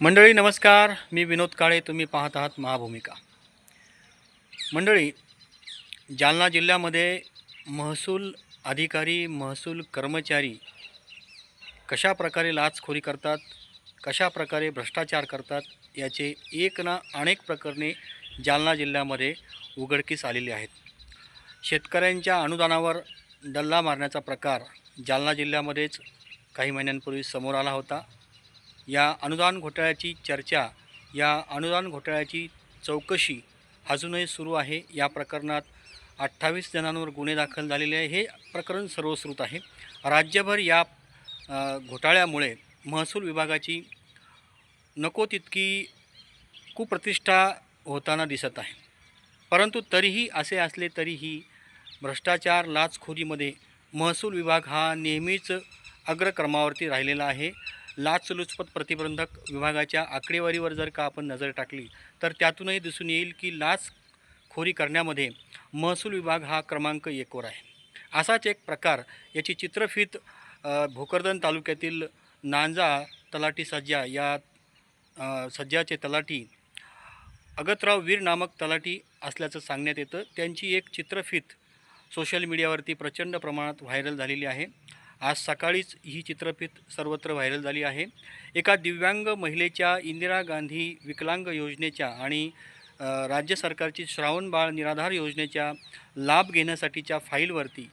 मंडळी नमस्कार. मी विनोद काळे. तुम्ही पाहत आहात महाभूमिका. मंडळी जालना जिल्ह्यामध्ये महसूल अधिकारी महसूल कर्मचारी कशा प्रकारे लाचखोरी करतात कशा प्रकारे भ्रष्टाचार करतात याचे एक ना अनेक प्रकरणे जालना जिल्ह्यामध्ये उघडकीस आलेली आहेत. शेतकऱ्यांच्या अनुदानावर डल्ला मारण्याचा प्रकार जालना जिल्ह्यामध्येच काही महिन्यांपूर्वी समोर आला होता. या अनुदान घोटाळ्याची चर्चा या अनुदान घोटाळ्याची चौकशी अजूनही सुरू आहे. या प्रकरणात अठ्ठावीस जणांवर गुन्हे दाखल झालेले आहे. हे प्रकरण सर्वश्रुत आहे. राज्यभर या घोटाळ्यामुळे महसूल विभागाची नको तितकी कुप्रतिष्ठा होताना दिसत आहे. परंतु तरीही असे असले तरीही भ्रष्टाचार लाचखोरीमध्ये महसूल विभाग हा नेहमीच अग्रक्रमावरती राहिलेला आहे. लाचलुचपत प्रतिबंधक विभागाच्या आकडेवारीवर जर का आपण नजर टाकली तर त्यातूनही दिसून येईल की लाचखोरी करण्यामध्ये महसूल विभाग हा क्रमांक एकवर आहे. असाच एक प्रकार याची चित्रफीत भोकरदन तालुक्यातील नांजा तलाठी सज्जा या सज्जाचे तलाठी अगतराव वीर नामक तलाठी असल्याचं सांगण्यात येतं. त्यांची एक चित्रफीत सोशल मीडियावरती प्रचंड प्रमाणात व्हायरल झालेली आहे. आज सकाळीच ही चित्रफीत सर्वत्र व्हायरल झाली आहे. एका दिव्यांग महिलेच्या इंदिरा गांधी विकलांग योजनेच्या आणि राज्य सरकारची श्रावणबाळ निराधार योजनेच्या लाभ घेण्यासाठीच्या फाईलवरती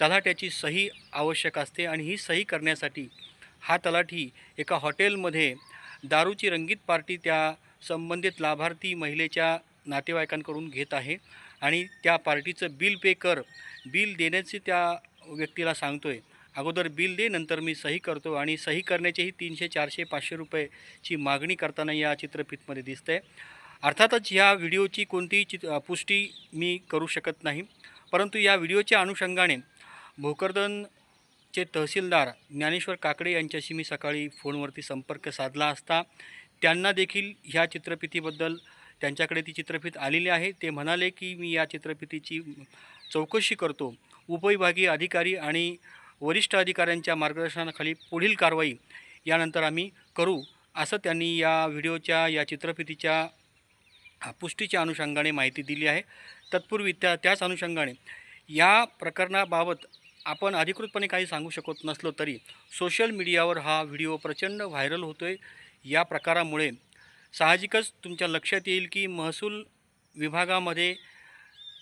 तलाट्याची सही आवश्यक असते आणि ही सही करण्यासाठी हा तलाठी एका हॉटेलमध्ये दारूची रंगीत पार्टी त्या संबंधित लाभार्थी महिलेच्या नातेवाईकांकडून घेत आहे आणि त्या पार्टीचं बिल पे कर. बिल देण्याचे त्या व्यक्तीला सांगतो आहे अगोदर बिल दे नंतर मी सही करतो आणि सही करण्याचेही तीनशे चारशे पाचशे रुपयेची मागणी करताना या चित्रफितमध्ये दिसतं आहे अर्थातच ह्या व्हिडिओची कोणतीही चित पुष्टी मी करू शकत नाही. परंतु या व्हिडिओच्या अनुषंगाने भोकरदनचे तहसीलदार ज्ञानेश्वर काकडे यांच्याशी मी सकाळी फोनवरती संपर्क साधला असता त्यांना देखील ह्या चित्रफितीबद्दल त्यांच्याकडे ती चित्रफित आलेली आहे. ते म्हणाले की मी या चित्रफितीची चौकशी करतो. उपविभागीय अधिकारी आणि वरिष्ठ अधिकाऱ्यांच्या मार्गदर्शनाखाली पुढील कारवाई यानंतर आम्ही करू असं त्यांनी या व्हिडिओच्या या चित्रफितीच्या पुष्टीच्या अनुषंगाने माहिती दिली आहे. तत्पूर्वी त्या त्याच अनुषंगाने या प्रकरणाबाबत आपण अधिकृतपणे काही सांगू शकत नसलो तरी सोशल मीडियावर हा व्हिडिओ प्रचंड व्हायरल होतो आहे या प्रकारामुळे साहजिकच तुमच्या लक्षात येईल की महसूल विभागामध्ये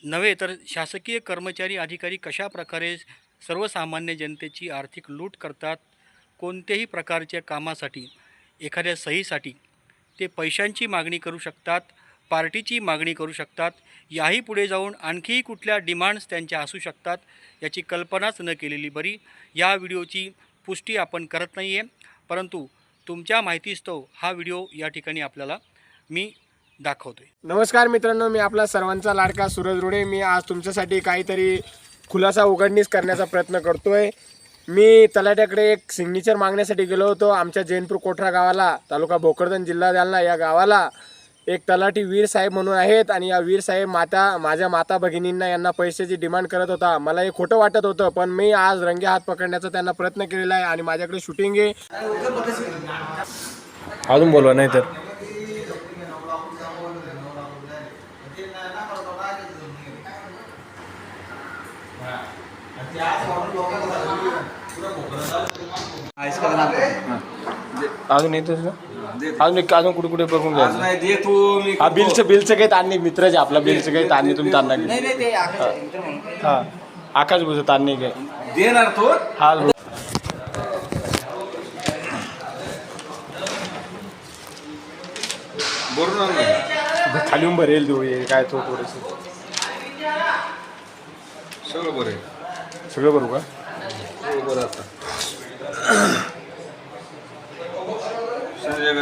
नव्हे तर शासकीय कर्मचारी अधिकारी कशा प्रकारे सर्वसामान्य जनतेची आर्थिक लूट करतात कोणत्याही प्रकारच्या कामासाठी एखाद्या सहीसाठी. ते पैशांची मागणी करू शकतात पार्टीची मागणी करू शकतात याही पुढे जाऊन आणखीही कुठल्या डिमांड्स त्यांच्या असू शकतात याची कल्पनाच न केलेली बरी. या व्हिडिओची पुष्टी आपण करत नाही आहे परंतु तुमच्या माहितीस्तव हा व्हिडिओ या ठिकाणी आपल्याला मी दाखवतो आहे नमस्कार मित्रांनो मी आपला सर्वांचा लाडका सूरज रुडे. मी आज तुमच्यासाठी काहीतरी खुलासा उघडणीस करण्याचा प्रयत्न करतोय. मी तलाट्याकडे एक सिग्नेचर मागण्यासाठी गेलो होतो. आमच्या जैनपूर कोठरा गावाला तालुका भोकरदन जिल्हा जालना या गावाला. एक तलाठी वीर साहेब म्हणून आहेत आणि या वीर साहेब माता माझ्या माता भगिनींना यांना पैशाची डिमांड करत होता. मला हे खोटं वाटत होतं पण मी आज रंगे हात पकडण्याचा त्यांना प्रयत्न केलेला आहे आणि माझ्याकडे शूटिंग आहे. अजून बोलवा नाही तर अजून येतोच ना अजून एक अजून कुठे कुठे बघून आज घ्यायचं नाही दे तू मी हा बिलचं बिलचं काही ताण नाही मित्राचे आपला बिलचं काही ताण नाही तुम्ही ताण नाही नाही नाही ते आकाश मित्र म्हणून हा. आकाश बुजं ताण नाही काय देणार तो? हा बरोबर नाही खाली येऊन भरेल देऊ हे काय तो थोडंसं. सगळं बरं आहे. सगळं बरोबर? का सगळं बरं आता. संजय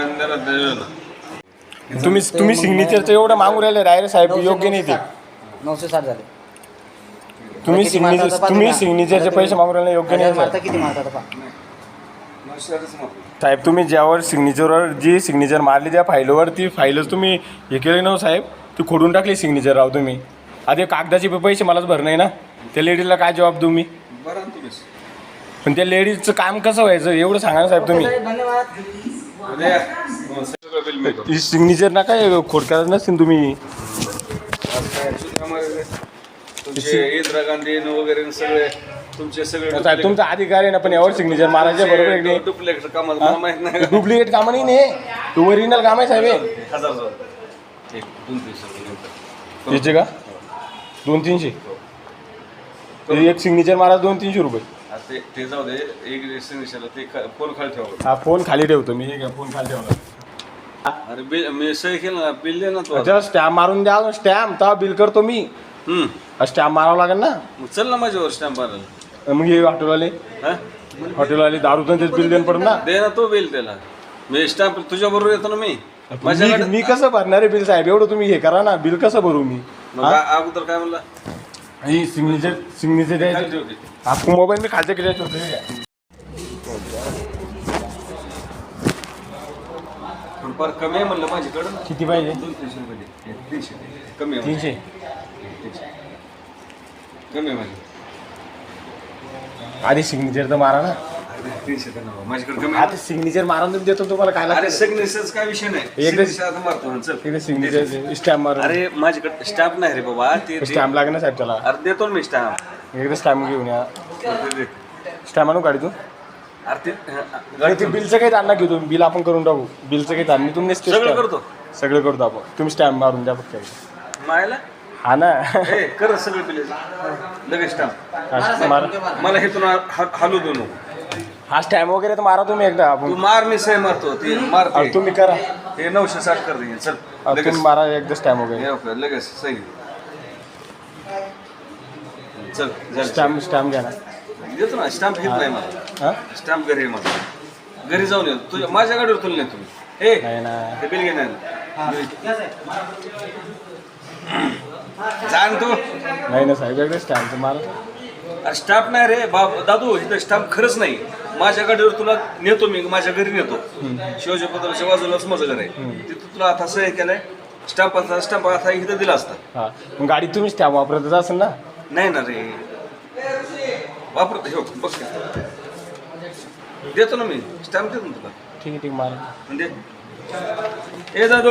तुम्ही तुम्ही सिग्नेचरचं एवढं मागू राहिले डायरेक्ट साहेब योग्य नाही ते. नऊशे साठ झाले. तुम्ही किती सिग्नेचर तुम्ही. सिग्नेचरचे पैसे मागू राहिले योग्य नाही मारता साहेब. किती पहा. साहेब तुम्ही ज्यावर सिग्नेचरवर जी सिग्नेचर मारली त्या फाईलवर ती फाईलच तुम्ही हे केली ना हो साहेब? ती खोडून टाकली सिग्नेचर राव तुम्ही. आधी कागदाचे पैसे मलाच भरणं आहे ना? त्या लेडीजला काय जबाब देऊ मी? बरं ना तुम्हीच पण त्या लेडीजचं काम कसं व्हायचं? एवढं सांगा ना साहेब तुम्ही. सिग्नेचर ना काय खोडक्यात नसतील तुम्ही? तुमचे इंदिरा गांधी वगैरे सगळे तुमचे सगळे साहेब तुमचा अधिकार आहे ना पण यावर सिग्नेचर मारायचे बरोबर आहे की नाही? डुप्लिकेट कामाला मला माहीत नाही. डुप्लिकेट कामं नाही ने तू ओरिजिनल काम आहे साहेब. हे. हजार हजार. एक दोन दिवस याचे का? दोन तीनशे? ते एक सिग्नेचर मारा दोन तीनशे रुपये. ते ते जाऊ दे एक ते फोन खाली ठेवा हा फोन खाली ठेवतो मी हे फोन खाली ठेवला. अरे बिल मी सही केलं ना बिल दे ना तू आता. अच्छा स्टॅम्प मारून द्या स्टॅम्प तेव्हा बिल करतो मी. हम्म. स्टॅम्प मारावं लागेल ना? मग चल ना माझ्यावर स्टॅम्प मारायला. मग हे हॉटेलवाले. हा? हॉटेलवाले दारू तर बिल देणं पडेल ना? दे ना तो बिल त्याला. मी स्टॅम्प तुझ्या बरोबर येतो ना मी? मी माझ्याकडे मी कसं भरणार आहे बिल साहेब? एवढं तुम्ही हे करा ना बिल कसं भरू मी? मग आ- अगोदर काय म्हणला? ही सिग्नेचर सिग्नेचर द्यायचं आपण मोबाईल मी खालच्या केल्या ठेवतो पण फार कमी आहे म्हणलं माझ्याकडं. किती पाहिजे? दोन तीनशे रुपये दे. तीनशे. कमी आहे तीनशे. तीनशे. कमी आहे माझे आधी सिग्नेचर तर मारा ना. तीनशे तर नव्हे. माझ्याकडे कमी आता. सिग्नेचर मारा तुम्ही देतो तुम्हाला काय अरे लागतं. सिग्नेचरचा काय विषय नाही. एकदा- आता मारतो ना, चल. तिकडे सिग्नेचर स्टॅम्प मारून. अरे माझ्याकडे स्टॅम्प नाही रे बाबा. ते ते- स्टॅम्प लागेल ना साहेब त्याला. अरे देतो ना मी स्टॅम्प एकदा स्टॅम्प घेऊन या. स्टॅम्प आणू गाडी तू? अरे ते बिलचं काही ताण घेऊ तुम्ही बिल आपण करून टाकू. बिलचं काही ताण मी तुम्ही सगळं करतो. सगळं करतो आपण. तुम्ही स्टॅम्प मारून द्या फक्त मायला? हा ना. ए कर सगळं बिल. लगेच स्टॅम्प मारा. मला हे तुला हलू दे नको. हा स्टॅम्प वगैरे तर मारा तुम्ही एकदा तू आपण मार मी सही मारतो ते अहो, मारते तुम्ही करा. हे नऊशे साठ कर दे चल अहो, लगेच. तुम्ही मारा एकदा स्टॅम्प वगैरे. हे लगेच सही. चल चल स्टॅम्प स्टॅम्प घ्या ना. देतो ना स्टॅम्प घेत नाही मला. हा? स्टॅम्प घरी आहे माझा. घरी जाऊन येतो तुझ्या माझ्या गाडीवर तुला नाही तुम्ही ए नाही ना. ते बिल घे नाही जाण तू. नाही ना साहेब एकदा स्टॅम्प मारा. अरे स्टाफ नाही रे बाप दादू इथं स्टाफ खरंच नाही. माझ्या गाडीवर तुला नेतो मी माझ्या घरी नेतो. शिवाजी पत्राच्या बाजूलाच माझं घर आहे. तिथं तुला आता सही केलंय. स्टाफ आता स्टाफ आता इथं दिला असता. हा. मग गाडी तुम्ही स्टॅम्प वापरतच असेल ना? नाही ना रे. वापरतो हो बघ देतो ना मी. स्टॅम्प देतो ना तुला. ठीक आहे ठीक आहे, मारा. म्हणजे ए दादू